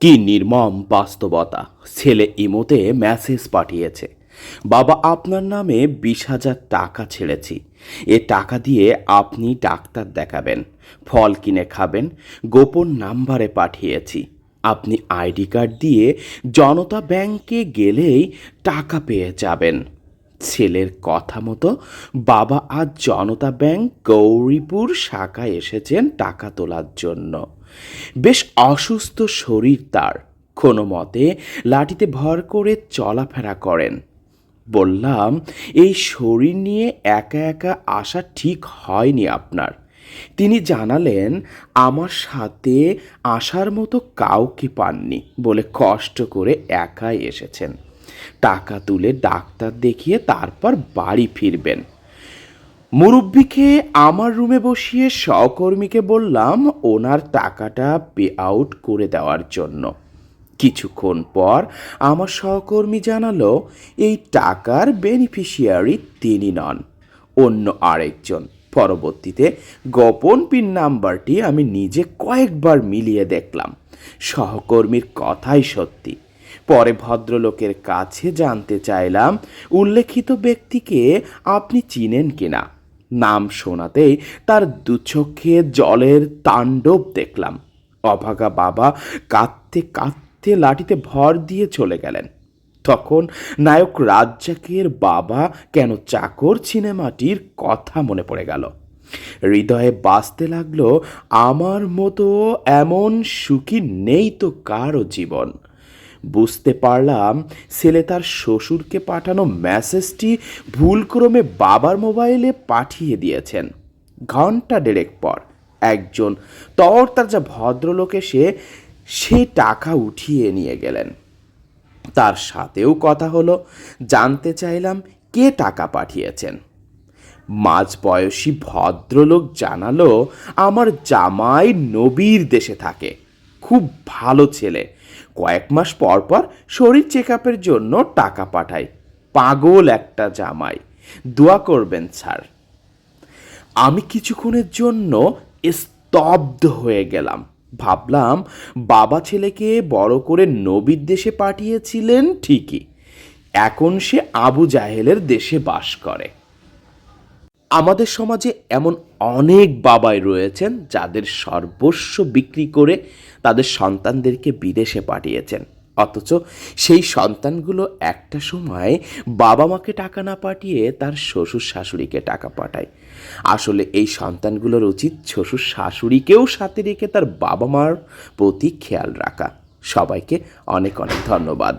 কি নির্মম বাস্তবতা? ছেলে ইমোতে মেসেজ পাঠিয়েছে। বাবা, আপনার নামে বিশ হাজার টাকা ছেড়েছি। এ টাকা দিয়ে আপনি ডাক্তার দেখাবেন, ফল কিনে খাবেন, গোপন নাম্বারে পাঠিয়েছি। আপনি আইডি কার্ড দিয়ে জনতা ব্যাংকে গেলেই টাকা পেয়ে যাবেন। ছেলের কথা মতো বাবা আজ জনতা ব্যাংক গৌরীপুর শাখায় এসেছেন টাকা তোলার জন্য। বেশ অসুস্থ শরীর তার। কোনো মতে লাঠিতে ভর করে চলাফেরা করেন। বললাম, এই শরীর নিয়ে একা একা আসা ঠিক হয়নি আপনার। তিনি জানালেন, আমার সাথে আসার মতো কাউকে পাননি বলে কষ্ট করে একাই এসেছেন। টাকা তুলে ডাক্তার দেখিয়ে তারপর বাড়ি ফিরবেন। মুরব্বিকে আমার রুমে বসিয়ে সহকর্মীকে বললাম ওনার টাকাটা পে আউট করে দেওয়ার জন্য। কিছুক্ষণ পর আমার সহকর্মী জানালো, এই টাকার বেনিফিশিয়ারি তিনি নন। অন্য আরেকজন। পরবর্তীতে গোপন পিন নাম্বারটি আমি নিজে কয়েকবার মিলিয়ে দেখলাম। সহকর্মীর কথাই সত্যি। পরে ভদ্রলোকের কাছে জানতে চাইলাম, উল্লেখিত ব্যক্তিকে আপনি চিনেন কিনা? নাম শোনাতেই তার দুচোখে জলের তাণ্ডব দেখলাম। অভাগা বাবা কাঁদতে কাঁদতে লাঠিতে ভর দিয়ে চলে গেলেন। তখন নায়ক রাজ্জাকের বাবা কেন চাকর সিনেমাটির কথা মনে পড়ে গেল। হৃদয়ে বাঁচতে লাগল, আমার মতো এমন সুখী নেই তো কারও জীবন। বুঝতে পারলাম ছেলে তার শ্বশুরকে পাঠানো মেসেজটি ভুলক্রমে বাবার মোবাইলে পাঠিয়ে দিয়েছেন। ঘণ্টা দেড়েক পর একজন তর তরতাজা ভদ্রলোক এসে সে টাকা উঠিয়ে নিয়ে গেলেন। তার সাথেও কথা হলো, জানতে চাইলাম কে টাকা পাঠিয়েছেন। মাঝ বয়সী ভদ্রলোক জানালো, আমার জামাই নবীর দেশে থাকে। খুব ভালো ছেলে। কয়েক মাস পর পর শরীর চেক আপের জন্য টাকা পাঠায়। পাগল একটা জামাই। দোয়া করবেন, স্যার। আমি কিছুক্ষণের জন্য স্তব্ধ হয়ে গেলাম। ভাবলাম, বাবা ছেলেকে বড় করে নবীর দেশে পাঠিয়েছিলেন ঠিকই। এখন সে আবু জাহেলের দেশে বাস করে। আমাদের সমাজে এমন অনেক বাবাই রয়েছেন যাদের সর্বস্ব বিক্রি করে তাদের সন্তানদেরকে বিদেশে পাঠিয়েছেন। অথচ সেই সন্তানগুলো একটা সময় বাবা মাকে টাকা না পাঠিয়ে তার শ্বশুর শাশুড়িকে টাকা পাঠায়। আসলে এই সন্তানগুলোর উচিত শ্বশুর শাশুড়িকেও সাথে রেখে তার বাবা মার প্রতি খেয়াল রাখা। সবাইকে অনেক অনেক ধন্যবাদ।